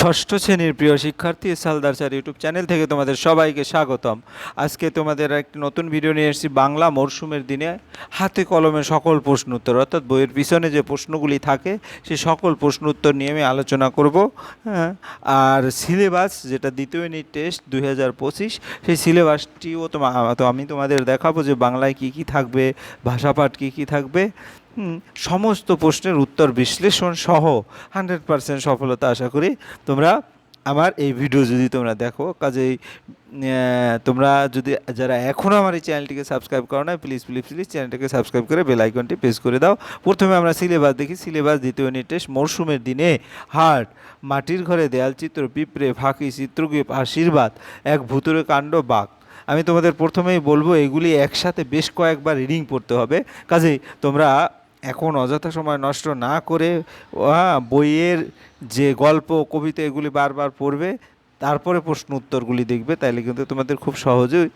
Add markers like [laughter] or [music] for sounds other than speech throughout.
ষষ্ঠ শ্রেণির প্রিয় শিক্ষার্থী সালদার স্যার ইউটিউব চ্যানেল থেকে তোমাদের সবাইকে স্বাগতম। আজকে তোমাদের একটি নতুন ভিডিও নিয়ে এসেছি বাংলা মরশুমের দিনে। হাতে কলমে সকল প্রশ্ন উত্তর, অর্থাৎ বইয়ের পিছনে যে প্রশ্নগুলি থাকে সেই সকল প্রশ্ন উত্তর নিয়ে আমি আলোচনা করব। হ্যাঁ আর সিলেবাস যেটা দ্বিতীয় ইউনিট টেস্ট দুই হাজার পঁচিশ, সেই সিলেবাসটিও তোমা, তো আমি তোমাদের দেখাবো যে বাংলায় কী কী থাকবে, ভাষাপাঠ কী কী থাকবে। সমস্ত প্রশ্নের উত্তর বিশ্লেষণ সহ হান্ড্রেড পার্সেন্ট সফলতা আশা করি তোমরা আমার এই ভিডিও যদি তোমরা দেখো, কাজেই তোমরা যদি যারা এখনও আমার এই চ্যানেলটিকে সাবস্ক্রাইব করো না প্লিজ প্লিজ প্লিজ চ্যানেলটিকে সাবস্ক্রাইব করে বেল আইকনটি প্রেস করে দাও। প্রথমে আমরা সিলেবাস দেখি সিলেবাস দ্বিতীয় ইউনিট টেস্ট মরশুমের দিনে হার্ট মাটির ঘরে দেয়াল চিত্র, পিঁপড়ে, ফাঁকি চিত্রকীপ আশীর্বাদ, এক ভুতুরে কাণ্ড, বাঘ। আমি তোমাদের প্রথমেই বলব, এগুলি একসাথে বেশ কয়েকবার রিডিং পড়তে হবে। কাজেই তোমরা এখন অযথা সময় নষ্ট না করে বইয়ের যে গল্প কবিতা এগুলি বারবার পড়বে তারপরে প্রশ্ন উত্তরগুলি দেখবে, তাইলে কিন্তু তোমাদের খুব সহজেই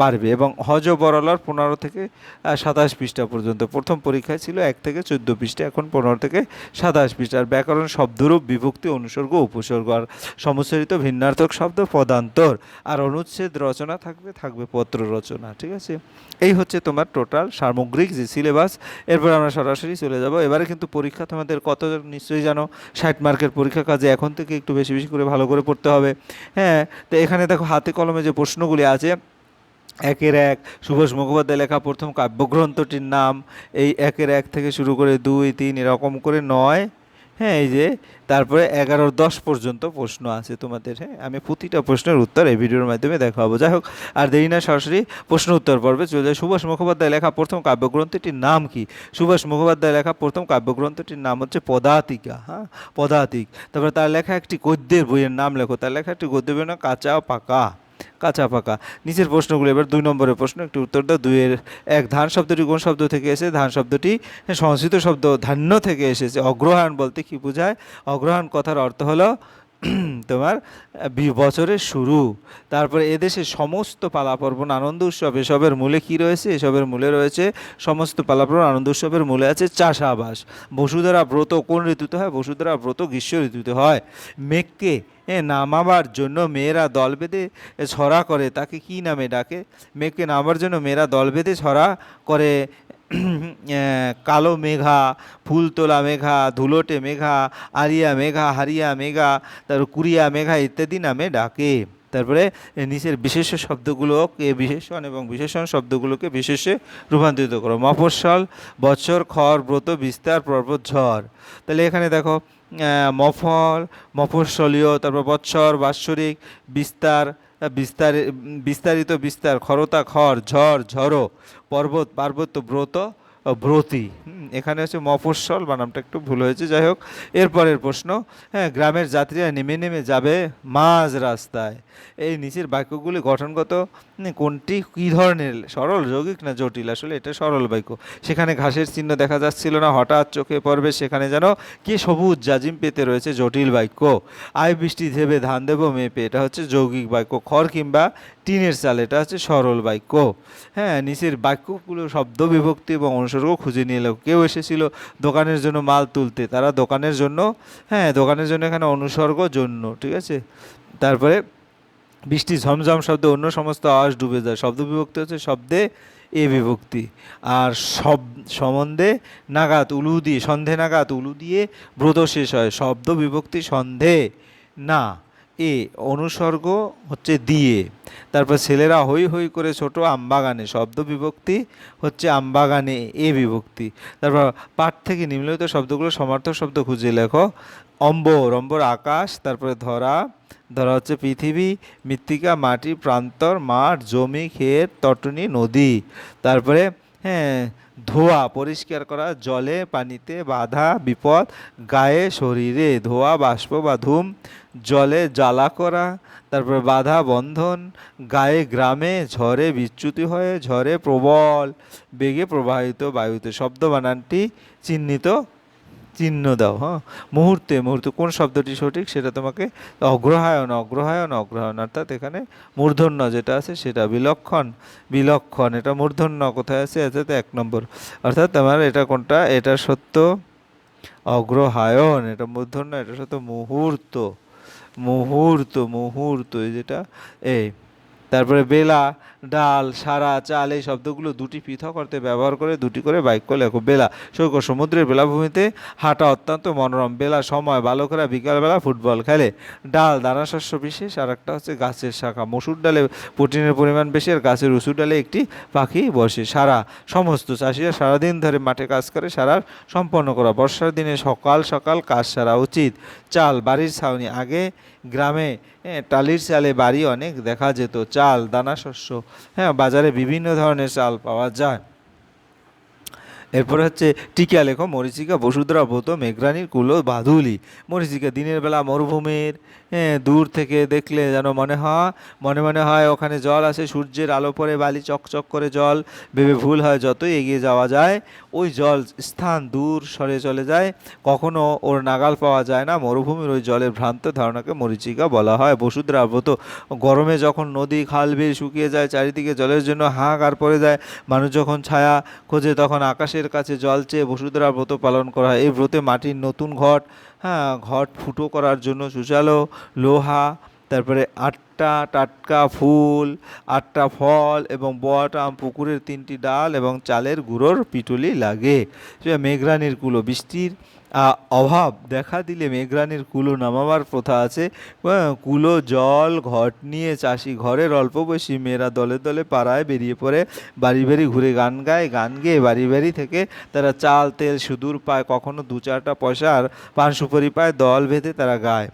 পারবে। এবং হজ বরলার পনেরো থেকে সাতাশ পৃষ্ঠা পর্যন্ত। প্রথম পরীক্ষায় ছিল এক থেকে চোদ্দ পৃষ্ঠা, এখন পনেরো থেকে সাতাশ পৃষ্ঠা। আর ব্যাকরণ শব্দরূপ, বিভক্তি, অনুসর্গ, উপসর্গ। আর সমস্যারিত ভিন্নার্থক শব্দ পদান্তর। আর অনুচ্ছেদ রচনা থাকবে থাকবে পত্র রচনা, ঠিক আছে? এই হচ্ছে তোমার টোটাল সামগ্রিক যে সিলেবাস এরপর আমরা সরাসরি চলে যাব। এবারে কিন্তু পরীক্ষা তোমাদের কত নিশ্চয়ই জানো? ষাট মার্কের পরীক্ষা। কাজে এখন থেকে একটু বেশি বেশি করে ভালো করে পড়তে হবে। হ্যাঁ তো এখানে দেখো হাতে কলমে যে প্রশ্নগুলি আছে, একের এক সুভাষ মুখোপাধ্যায় লেখা প্রথম কাব্যগ্রন্থটির নাম, এই একের এক থেকে শুরু করে দুই, তিন এরকম করে নয়। হ্যাঁ এই যে তারপরে এগারো দশ পর্যন্ত প্রশ্ন আছে তোমাদের হ্যাঁ? আমি প্রতিটা প্রশ্নের উত্তর এই ভিডিওর মাধ্যমে দেখাবো। যাই হোক, আর দেরি না, সরাসরি প্রশ্ন উত্তর পর্বে চলে যায় সুভাষ মুখোপাধ্যায় লেখা প্রথম কাব্যগ্রন্থটির নাম কি? সুভাষ মুখোপাধ্যায় লেখা প্রথম কাব্যগ্রন্থটির নাম হচ্ছে পদাতিকা হ্যাঁ? পদাতিক। তারপরে তার লেখা একটি গদ্যের বইয়ের নাম লেখো। তার লেখা একটি গদ্য বইয়ের নাম কাঁচা পাকা। কাঁচা পাকা। নিচের প্রশ্নগুলো এবার দুই নম্বরের প্রশ্ন, একটি উত্তর দাও, দুইয়ের এক। ধান শব্দটি কোন শব্দ থেকে এসে, ধান শব্দটি সংস্কৃত শব্দ ধান্য থেকে এসেছে? অগ্রহায়ণ বলতে কি বোঝায়? অগ্রহায়ণ কথার অর্থ হলো [clears throat] তোমার বছরের শুরু। তারপরে এদেশে সমস্ত পালাপর্বণ, আনন্দ উৎসব, এসবের মূলে কি রয়েছে? এসবের মূলে রয়েছে সমস্ত পালাপর্বণ, আনন্দ উৎসবের মূলে আছে চাষাবাস। বসুধরা ব্রত কোন ঋতুতে হয়? বসুধরা ব্রত গ্রীষ্ম ঋতুতে হয়। মেঘকে নামাবার জন্য মেয়েরা দল বেঁধে ছড়া করে, তাকে কি নামে ডাকে? মেঘকে নামাবার জন্য মেয়েরা দল বেঁধে, ছড়া করে [clears throat] কালো মেঘা, ফুলতোলা মেঘা, ধুলোটে মেঘা, আরিয়া মেঘা, হারিয়া মেঘা, তারপর কুরিয়া মেঘা ইত্যাদি নামে ডাকে। তারপরে নিচের বিশেষ শব্দগুলোকে বিশেষণ এবং বিশেষণ শব্দগুলোকে বিশেষে রূপান্তরিত করো। মফস্বল বৎসর খড়, ব্রত, বিস্তার, পর্বত, ঝড়। তাহলে এখানে দেখো মফল, মফস্বলীয়, তারপর বৎসর, বাৎসরিক, বিস্তার বিস্তার বিস্তারিত বিস্তার খরতা খর ঝড় ঝড়ো পর্বত পার্বত্য ব্রত ব্রতী। এখানে হচ্ছে মফস্বল বানামটা একটু ভুল হয়েছে, যাই হোক। এরপরের প্রশ্ন হ্যাঁ গ্রামের যাত্রীরা নেমে নেমে যাবে মাঝ রাস্তায়। এই নিচের বাক্যগুলি গঠনগত কোনটি কী ধরনের? সরল, যৌগিক না জটিল? আসলে এটা সরল বাক্য। সেখানে ঘাসের চিহ্ন দেখা যাচ্ছিল না, হঠাৎ চোখে পড়বে সেখানে যেন কি সবুজ জাজিম পেতে রয়েছে জটিল বাক্য। আয় বৃষ্টি ধেবে ধান দেবো মেপে, এটা হচ্ছে যৌগিক বাক্য। খড় কিংবা টিনের চাল, এটা হচ্ছে সরল বাক্য। হ্যাঁ নিচের বাক্যগুলো শব্দ বিভক্তি এবং অনুসর্গ খুঁজে নিয়ে এলো। কেউ এসেছিল দোকানের জন্য মাল তুলতে। তারা দোকানের জন্য হ্যাঁ দোকানের জন্য এখানে অনুসর্গ জন্য, ঠিক আছে? তারপরে বৃষ্টি ঝমঝম শব্দে অন্য সমস্ত আওয়াজ ডুবে যায়। শব্দ বিভক্তি হচ্ছে শব্দে এ বিভক্তি। আর সব সম্বন্ধে নাগাত উলু দিয়ে, সন্ধে নাগাত উলু দিয়ে ব্রত শেষ হয়। শব্দ বিভক্তি, সন্ধে না। এ অনুসর্গ হচ্ছে দিয়ে। তারপর ছেলেরা হই হই করে ছোট আমবাগানে, শব্দ বিভক্তি হচ্ছে আমবাগানে, এ বিভক্তি। তারপর পাঠ থেকে নিম্নলিখিত শব্দগুলো সমার্থক শব্দ খুঁজে লেখো। অম্বর অম্বর আকাশ, তারপরে ধরা ধরা হচ্ছে পৃথিবী, মৃত্তিকা, মাটি, প্রান্তর, মাঠ, জমি, ক্ষেত, তটনি, নদী। তারপরে হ্যাঁ ধোয়া, পরিষ্কার করা, জলে, পানিতে বাধা, বিপদ, গায়ে, শরীরে ধোয়া, বাষ্প বা ধূম, জলে জ্বালা করা, তারপরে বাধা, বন্ধন, গায়ে গ্রামে, ঝড়ে বিচ্যুতি হয়ে, ঝড়ে প্রবল, বেগে প্রবাহিত বায়ুতে শব্দ বানানটি চিহ্নিত চিহ্ন দাও হ্যাঁ? মুহূর্তে মুহূর্তে, কোন শব্দটি সঠিক সেটা তোমাকে অগ্রহায়ণ অগ্রহায়ণ অগ্রহায়ণ, অর্থাৎ এখানে মূর্ধন্য যেটা আছে সেটা বিলক্ষণ বিলক্ষণ, এটা মূর্ধন্য কোথায় আছে? অর্থাৎ এক নম্বর। অর্থাৎ তোমার এটা কোনটা? এটা সত্য অগ্রহায়ণ, এটা মূর্ধন্য, এটা সত্য মুহূর্ত মুহূর্ত মুহূর্ত যেটা, এই তারপরে বেলা, ডাল, সারা, চাল এই শব্দগুলো দুটি পৃথক অর্থে ব্যবহার করে দুটি করে বাক্য লেখো। বেলা সৈক সমুদ্রের বেলাভূমিতে হাঁটা অত্যন্ত মনোরম। বেলা, সময়, বালকরা বিকালবেলা ফুটবল খেলে। ডাল, দানা শস্য বিশেষ। আর একটা হচ্ছে গাছের শাখা। মসুর ডালে প্রোটিনের পরিমাণ বেশি আর গাছের উঁচু ডালে একটি পাখি বসে। সারা, সমস্ত চাষিরা সারাদিন ধরে মাঠে কাজ করে। সারা সম্পন্ন করা। বর্ষার দিনে সকাল সকাল কাজ সারা উচিত। চাল, বাড়ির ছাউনি। আগে গ্রামে টালির চালে বাড়ি অনেক দেখা যেত। চাল দানা শস্য হ্যাঁ বাজারে বিভিন্ন ধরনের চাল পাওয়া যায়। এরপর হচ্ছে টিকা লেখো মরিচিকা বসুধরা ব্রত মেঘরানির কুলো বাধুলি মরিচিকা দিনের বেলা মরুভূমির হ্যাঁ, দূর থেকে দেখলে যেন মনে হয় মনে মনে হয় ওখানে জল আছে সূর্যের আলো পরে বালি চকচক করে জল ভেবে ভুল হয় যতই এগিয়ে যাওয়া যায় ওই জল স্থান দূর সরে চলে যায়। কখনো ওর নাগাল পাওয়া যায় না মরুভূমির ওই জলের ভ্রান্ত ধারণাকে মরিচিকা বলা হয়। বসুধরা ব্রত গরমে যখন নদী খাল বিল শুকিয়ে যায় চারিদিকে জলের জন্য হাহাকার পড়ে যায় মানুষ যখন ছায়া খোঁজে তখন আকাশের কাছে জল চেয়ে বসুধরা ব্রত পালন করা হয়। এই ব্রতে মাটির নতুন ঘট হ্যাঁ ঘট ফুটো করার জন্য সুচালো লোহা তারপরে আটটা টাটকা ফুল, আটটা ফল এবং বট, আম, পুকুরের তিনটি ডাল এবং চালের গুঁড়োর পিটুলি লাগে। সে মেঘরানির কুলো বৃষ্টির অভাব দেখা দিলে মেঘরানির কুলো নামাবার প্রথা আছে। কুলো জল, ঘট নিয়ে চাষি ঘরের অল্প বয়সী মেয়েরা দলে দলে পাড়ায় বেরিয়ে পড়ে। বাড়ি বাড়ি ঘুরে গান গায়, গান গেয়ে বাড়ি বাড়ি থেকে তারা চাল, তেল, সুদূর পায়, কখনো দু চারটা পয়সার পান সুপারি পায়, দল বেঁধে তারা গায়।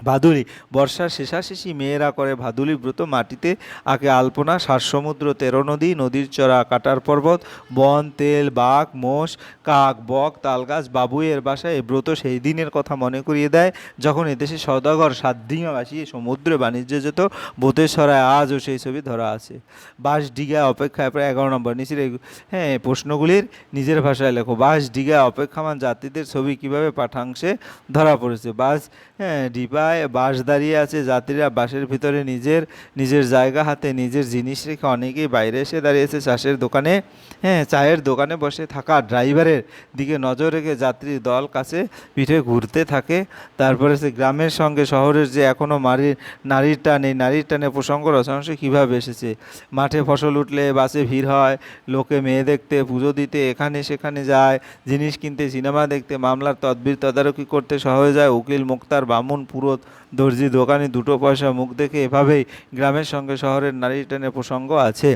ভাদুলি বর্ষার শেষাশেষি মেয়েরা করে ভাদুলি ব্রত মাটিতে আঁকে আলপনা সার সমুদ্র তেরো নদী, নদীর চড়া কাটার পর্বত, বন, তেল, বাঘ, মোষ, কাক, বক, তালগাছ, বাবুইয়ের বাসায় এই ব্রত সেই দিনের কথা মনে করিয়ে দেয় যখন এদেশে সদাগর সাতদিঙা বাসিয়ে সমুদ্রে বাণিজ্যে যেত বোতের সরায় আজও সেই ছবি ধরা আছে। বাঁশ ডিগা অপেক্ষায় প্রায় এগারো নম্বর নিচের হ্যাঁ প্রশ্নগুলির নিজের ভাষায় লেখো। বাঁশ ডিগা অপেক্ষামান যাত্রীদের ছবি কীভাবে পাঠাংশে ধরা পড়েছে? বাস হ্যাঁ ডিপায় বাস দাঁড়িয়ে আছে। যাত্রীরা বাসের ভিতরে নিজের নিজের জায়গা হাতে নিজের জিনিস রেখে অনেকেই বাইরে এসে দাঁড়িয়েছে চাষের দোকানে। হ্যাঁ চায়ের দোকানে বসে থাকা ড্রাইভারের দিকে নজর রেখে যাত্রীর দল কাছে পিঠে ঘুরতে থাকে। তারপরে সে গ্রামের সঙ্গে শহরের যে এখনও মারির নারীর টান নারীর টানে প্রসঙ্গ রচনাংশ কীভাবে এসেছে? মাঠে ফসল উঠলে বাসে ভিড় হয়, লোকে মেয়ে দেখতে, পুজো দিতে, এখানে সেখানে যায়, জিনিস কিনতে, সিনেমা দেখতে, মামলার তদবির তদারকি করতে শহরে যায় উকিল মুক্তার বামুন вот দর্জি দোকানি দুটো পয়সা মুখ দেখে এভাবেই গ্রামের সঙ্গে শহরের নারী টানের প্রসঙ্গ আছে।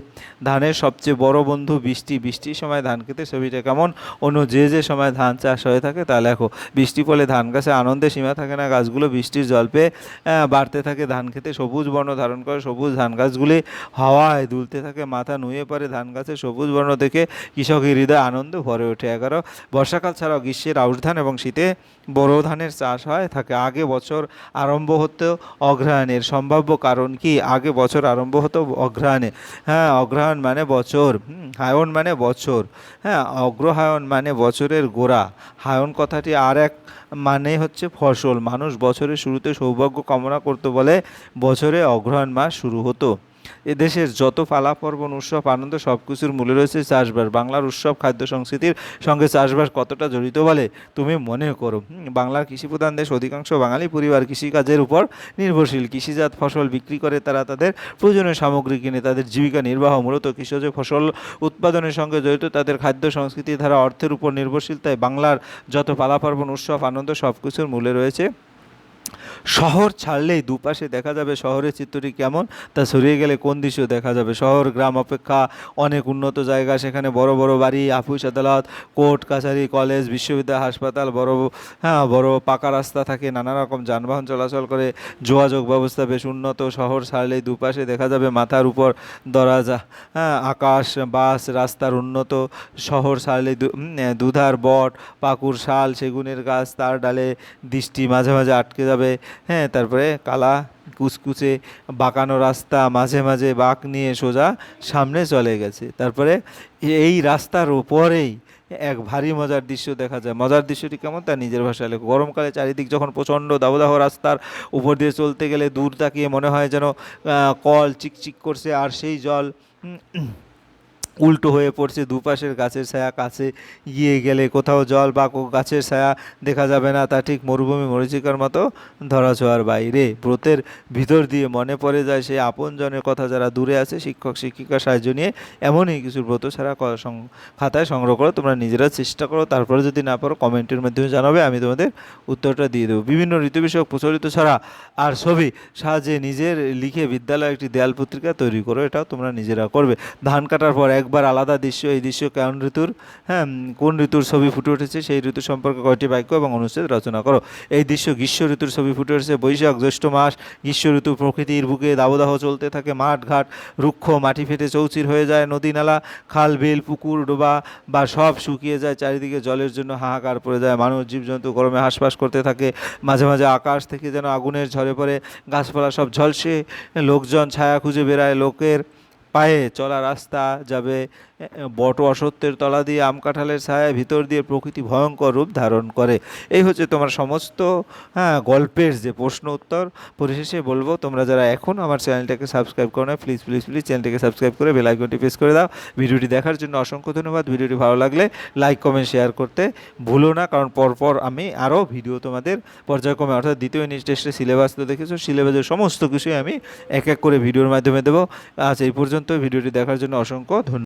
ধানের সবচেয়ে বড় বন্ধু বৃষ্টি, বৃষ্টির সময় ধান খেতে ছবিটা কেমন? অন্য যে যে সময় ধান চাষ হয়ে থাকে তা লেখো। বৃষ্টি পড়লে ধান গাছে আনন্দে সীমা থাকে না, গাছগুলো বৃষ্টির জল পেয়ে বাড়তে থাকে। ধান খেতে সবুজ বর্ণ ধারণ করে সবুজ ধান গাছগুলি হাওয়ায় দুলতে থাকে, মাথা নুয়ে পড়ে ধান গাছে সবুজ বর্ণ দেখে কৃষকের হৃদয় আনন্দ ভরে ওঠে। এগারো, বর্ষাকাল ছাড়াও গ্রীষ্মের আউশ ধান এবং শীতে বোরো ধানের চাষ হয়, থাকে। আগে বছর আরম্ভ হতো অগ্রহায়ণের সম্ভাব্য কারণ কি? আগে বছর আরম্ভ হতো অগ্রহায়ণে হ্যাঁ অগ্রহায়ণ মানে বছর। হায়ন মানে বছর। হ্যাঁ অগ্রহায়ণ মানে বছরের গোড়া। হায়ন কথাটি আর এক মানে হচ্ছে ফসল। মানুষ বছরের শুরুতে সৌভাগ্য কামনা করতো বলে বছরে অগ্রহায়ণ মাস শুরু হতো। এদেশের যত পালা পার্বণ, উৎসব, আনন্দ সব কিছুর মূলে রয়েছে চাষবাস। বাংলার উৎসব খাদ্য সংস্কৃতির সঙ্গে চাষবাস কতটা জড়িত বলে তুমি মনে করো? বাংলার কৃষিপ্রধান দেশ অধিকাংশ বাঙালি পরিবার কৃষিকাজের উপর নির্ভরশীল। কৃষিজাত ফসল বিক্রি করে তারা তাদের প্রয়োজনীয় সামগ্রী কিনে, তাদের জীবিকা নির্বাহ মূলত কৃষজ ফসল উৎপাদনের সঙ্গে জড়িত। তাদের খাদ্য সংস্কৃতি ধারা অর্থের উপর নির্ভরশীল, তাই বাংলার যত পালা পার্বণ, উৎসব, আনন্দ সব কিছুর মূলে রয়েছে শহর ছাড়লেই দুপাশে দেখা যাবে শহরের চিত্রটি কেমন? তা সরিয়ে গেলে কোন দৃশ্য দেখা যাবে? শহর, গ্রাম অপেক্ষা অনেক উন্নত জায়গা, সেখানে বড় বড় বাড়ি, আফিস আদালত, কোর্ট, কাছারি, কলেজ, বিশ্ববিদ্যালয়, হাসপাতাল, বড় হ্যাঁ বড় পাকা রাস্তা থাকে, নানা রকম যানবাহন চলাচল করে, যোগাযোগ ব্যবস্থা বেশ উন্নত, শহর ছাড়লেই দুপাশে দেখা যাবে মাথার উপর দরাজা হ্যাঁ আকাশ, বাস, রাস্তার উন্নত, শহর ছাড়লেই দুধার বট পাকুর শাল, সেগুনের গাছ, তার ডালে দৃষ্টি মাঝে মাঝে আটকে যাবে। হ্যাঁ তারপরে কালা কুচকুচে বাঁকানো রাস্তা, মাঝে মাঝে বাঁক নিয়ে সোজা সামনে চলে গেছে। তারপরে এই রাস্তার উপরেই এক ভারী মজার দৃশ্য দেখা যায়। মজার দৃশ্যটি কেমন? তা নিজের ভাষায় লেখো। গরমকালে চারিদিক যখন প্রচণ্ড দাবদাহ রাস্তার উপর দিয়ে চলতে গেলে দূর তাকিয়ে মনে হয় যেন কল চিকচিক করছে আর সেই জল উল্টো হয়ে পড়ছে, দুপাশের গাছের ছায়া, কাছে গিয়ে গেলে কোথাও জল বা গাছের ছায়া দেখা যাবে না, তা ঠিক মরুভূমি মরিচিকার মতো ধরাছোঁয়ার বাইরে। ব্রতের ভিতর দিয়ে মনে পড়ে যায় সেই আপনজনের কথা যারা দূরে আছে, শিক্ষক শিক্ষিকার সাহায্য নিয়ে এমনই কিছু ব্রত ছাড়া খাতায় সংগ্রহ করো, তোমরা নিজেরা চেষ্টা করো, তারপরে যদি না পারো কমেন্টের মাধ্যমে জানাবে, আমি তোমাদের উত্তরটা দিয়ে দেবো। বিভিন্ন ঋতু বিষয়ক প্রচলিত ছাড়া আর ছবি সাহায্যে নিজের লিখে বিদ্যালয়ে একটি দেয়াল পত্রিকা তৈরি করো, এটাও তোমরা নিজেরা করবে। ধান কাটার পর একবার আলাদা দৃশ্য, এই দৃশ্য কোন ঋতুর হ্যাঁ কোন ঋতুর ছবি ফুটে উঠেছে সেই ঋতু সম্পর্কে কয়টি বাক্য এবং অনুচ্ছেদ রচনা করো। এই দৃশ্য গ্রীষ্ম ঋতুর ছবি ফুটে উঠেছে, বৈশাখ, জ্যৈষ্ঠ মাস, গ্রীষ্ম ঋতু প্রকৃতির বুকে দাবদাহ চলতে থাকে, মাঠ ঘাট, রুক্ষ, মাটি ফেটে চৌচির হয়ে যায়, নদী নালা, খাল, বিল, পুকুর, ডোবা বা সব শুকিয়ে যায়, চারিদিকে জলের জন্য হাহাকার পড়ে যায়, মানুষ, জীবজন্তু গরমে হাঁসফাঁস করতে থাকে, মাঝে মাঝে আকাশ থেকে যেন আগুনের ঝরে পড়ে, গাছপালা সব ঝলসে, লোকজন ছায়া খুঁজে বেড়ায়, লোকের পায়ে চলা রাস্তা যাবে বট অসত্যের তলা দিয়ে আম কাঁঠালের ছায়া ভিতর দিয়ে প্রকৃতি ভয়ঙ্কর রূপ ধারণ করে। এই হচ্ছে তোমার সমস্ত হ্যাঁ গল্পের যে প্রশ্ন উত্তর। পরিশেষে বলব, তোমরা যারা এখন আমার চ্যানেলটাকে সাবস্ক্রাইব করো না প্লিজ প্লিজ প্লিজ চ্যানেলটাকে সাবস্ক্রাইব করে বেল আইকনটি প্রেস করে দাও। ভিডিওটি দেখার জন্য অসংখ্য ধন্যবাদ। ভিডিওটি ভালো লাগলে লাইক কমেন্ট শেয়ার করতে ভুলো না, কারণ পরপর আমি আরও ভিডিও তোমাদের পর্যায়ক্রমে, অর্থাৎ দ্বিতীয় ইউনিট টেস্টের সিলেবাস তো দেখেছ সিলেবাসের সমস্ত কিছুই আমি এক এক করে ভিডিওর মাধ্যমে দেবো। আজ এই পর্যন্ত ভিডিওটি দেখার জন্য অসংখ্য ধন্যবাদ।